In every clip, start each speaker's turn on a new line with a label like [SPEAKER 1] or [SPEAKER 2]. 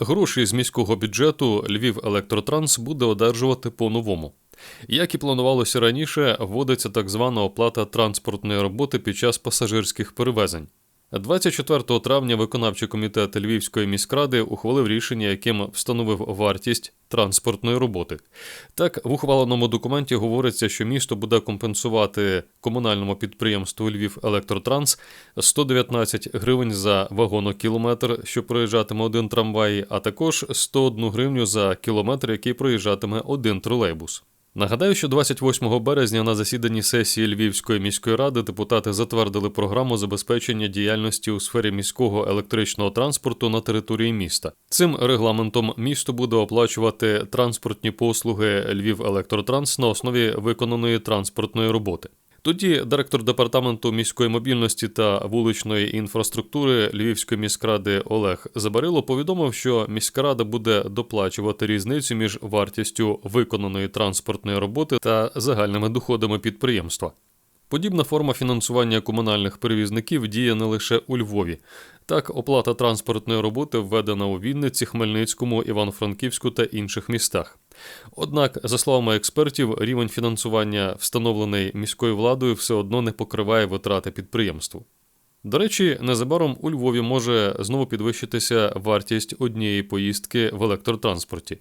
[SPEAKER 1] Гроші з міського бюджету Львів Електротранс буде одержувати по-новому. Як і планувалося раніше, вводиться так звана оплата транспортної роботи під час пасажирських перевезень. 24 травня виконавчий комітет Львівської міськради ухвалив рішення, яким встановив вартість транспортної роботи. Так, в ухваленому документі говориться, що місто буде компенсувати комунальному підприємству Львів Електротранс 119 гривень за вагонокілометр, що проїжджатиме один трамвай, а також 101 гривню за кілометр, який проїжджатиме один тролейбус. Нагадаю, що 28 березня на засіданні сесії Львівської міської ради депутати затвердили програму забезпечення діяльності у сфері міського електричного транспорту на території міста. Цим регламентом місто буде оплачувати транспортні послуги Львів Електротранс на основі виконаної транспортної роботи. Тоді директор департаменту міської мобільності та вуличної інфраструктури Львівської міськради Олег Забарило повідомив, що міська рада буде доплачувати різницю між вартістю виконаної транспортної роботи та загальними доходами підприємства. Подібна форма фінансування комунальних перевізників діє не лише у Львові. Так, оплата транспортної роботи введена у Вінниці, Хмельницькому, Івано-Франківську та інших містах. Однак, за словами експертів, рівень фінансування, встановлений міською владою, все одно не покриває витрати підприємству. До речі, незабаром у Львові може знову підвищитися вартість однієї поїздки в електротранспорті.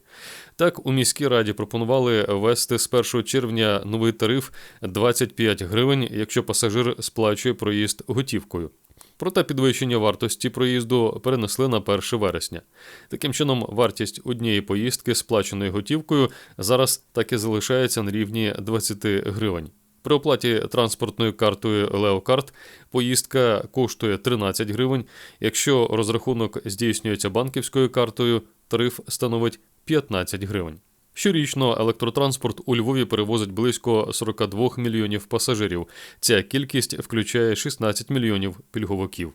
[SPEAKER 1] Так, у міській раді пропонували ввести з 1 червня новий тариф 25 гривень, якщо пасажир сплачує проїзд готівкою. Проте підвищення вартості проїзду перенесли на 1 вересня. Таким чином, вартість однієї поїздки, сплаченої готівкою, зараз так і залишається на рівні 20 гривень. При оплаті транспортною картою Леокарт поїздка коштує 13 гривень. Якщо розрахунок здійснюється банківською картою, тариф становить 15 гривень. Щорічно електротранспорт у Львові перевозить близько 42 мільйонів пасажирів. Ця кількість включає 16 мільйонів пільговиків.